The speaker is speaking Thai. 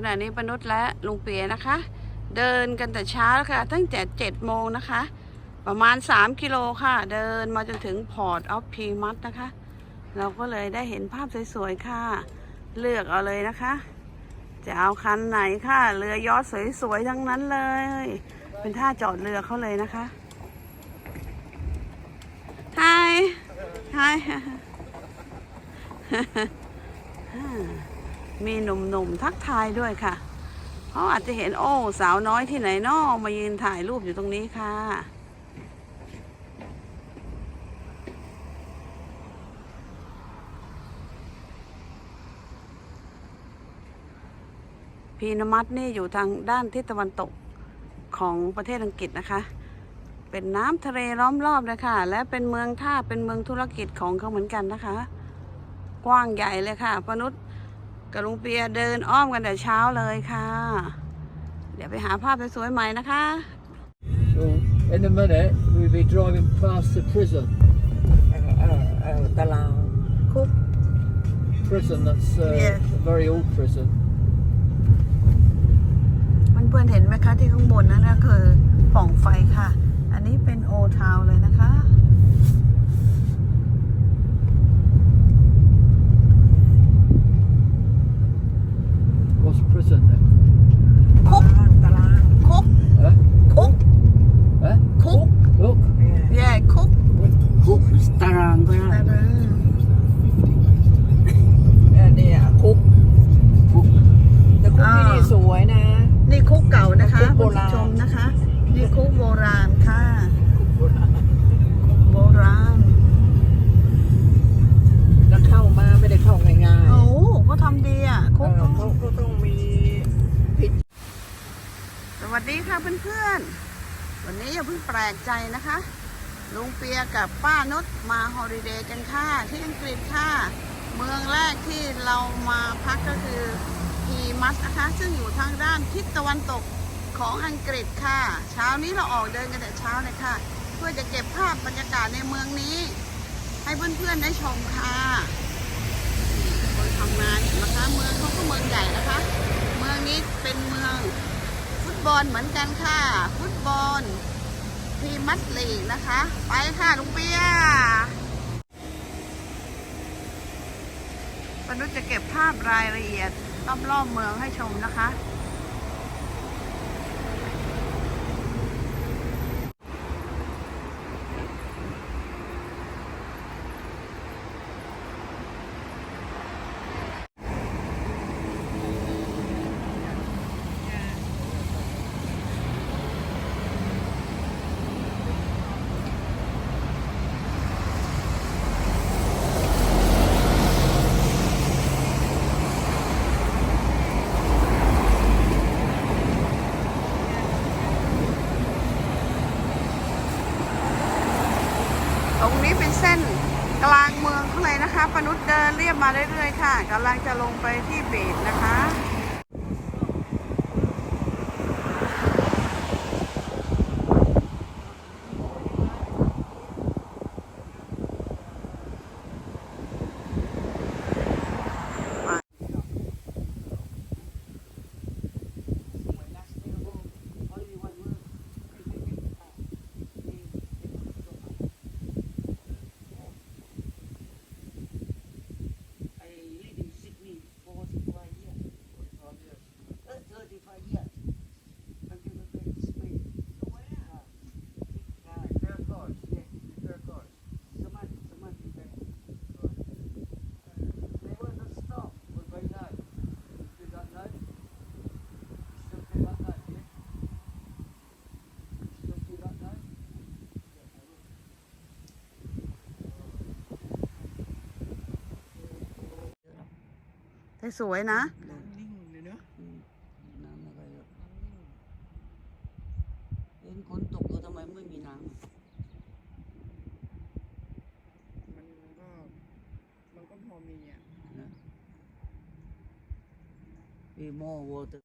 ขณะนี้ปนุษย์และลุงเปียนะคะ เดินกันแต่เช้าค่ะ ตั้งแต่เจ็ดโมงนะคะ ประมาณ 3 กิโลค่ะ เดินมาจนถึงพอร์ตออฟพีมัตนะคะ เราก็เลยได้เห็นภาพสวยๆค่ะ เลือกเอาเลยนะคะ จะเอาคันไหนค่ะ เรือยอชต์สวยๆทั้งนั้นเลย เป็นท่าจอดเรือเขาเลยนะคะ Hi Hi มีหนุ่มๆทักทายด้วยค่ะเขาอาจจะเห็นโอ้สาวน้อยที่ไหนนอมายืนถ่ายรูปอยู่ตรงนี้ค่ะ พีนมัตนี่อยู่ทางด้านทิศตะวันตกของประเทศอังกฤษนะคะ เป็นน้ำทะเลล้อมรอบเลยค่ะ และเป็นเมืองท่าเป็นเมืองธุรกิจของเขาเหมือนกันนะคะ กว้างใหญ่เลยค่ะปนุษย์ กับลุงเปียเดินอ้อมกันแต่เช้าเลยค่ะ เดี๋ยวไปหาภาพสวยๆใหม่นะคะ So in a minute we'll be driving past the prison. เอ่อเอ่อเอ่อตารางคุก Prison that's uh, Yeah. a very old prison. เพื่อนๆเห็นไหมคะที่ข้างบนนั่นก็คือปล่องไฟค่ะ อันนี้เป็นโอทาวเลยนะคะ What's prison then? คุก ตาราง คุก Huh? คุก Huh? คุก Look. เนี่ย แย่คุก คุกตารางก็ได้เออเนี่ยคุกคุกแต่คุกที่นี่สวยนะ นี่คุกเก่านะคะ คุกโบ คุณ ราณ ผู้ชม นะคะนี่คุกโบราณค่ะคุกโบราณโบราณแล้วเข้ามาไม่ได้เข้าง่ายๆโอ้ก็ทำดีอะเอคุกอเขาก็ต้องมีผิดสวัสดีค่ะเพื่อนๆ วันนี้อย่าเพิ่งแปลกใจนะคะลุงเปียกับป้านุชมาฮอลิเดย์กันค่ะที่อังกฤษค่ะเมืองแรกที่เรามาพักก็คือพีมัสนะคะ ซึ่งอยู่ทางด้านทิศตะวันตก ของอังกฤษค่ะ เช้านี้เราออกเดินกันแต่เช้าเลยค่ะ เพื่อจะเก็บภาพบรรยากาศในเมืองนี้ ให้เพื่อนๆได้ชมค่ะคนทำงานนไหมคะเมืองเขาก็เมืองใหญ่นะคะ เมืองนี้เป็นเมืองฟุตบอลเหมือนกันค่ะ ฟุตบอลพรีมัสลีกนะคะ ไปค่ะลุงเปียปนุษย์จะเก็บภาพรายละเอียดรอบๆเมืองให้ชมนะคะ ตรงนี้เป็นเส้นกลางเมืองข้างในนะคะปนุษย์เดินเรียบมาเรื่อยๆค่ะกำลังจะลงไปที่เบสนะคะ แต่สวยนะ นิ่งเลยเนาะน้ำไม่ค่อยเยอะเห็นฝนตกแล้วทำไมไม่มีน้ำอะมันก็ มันก็พอมีอะ Be more water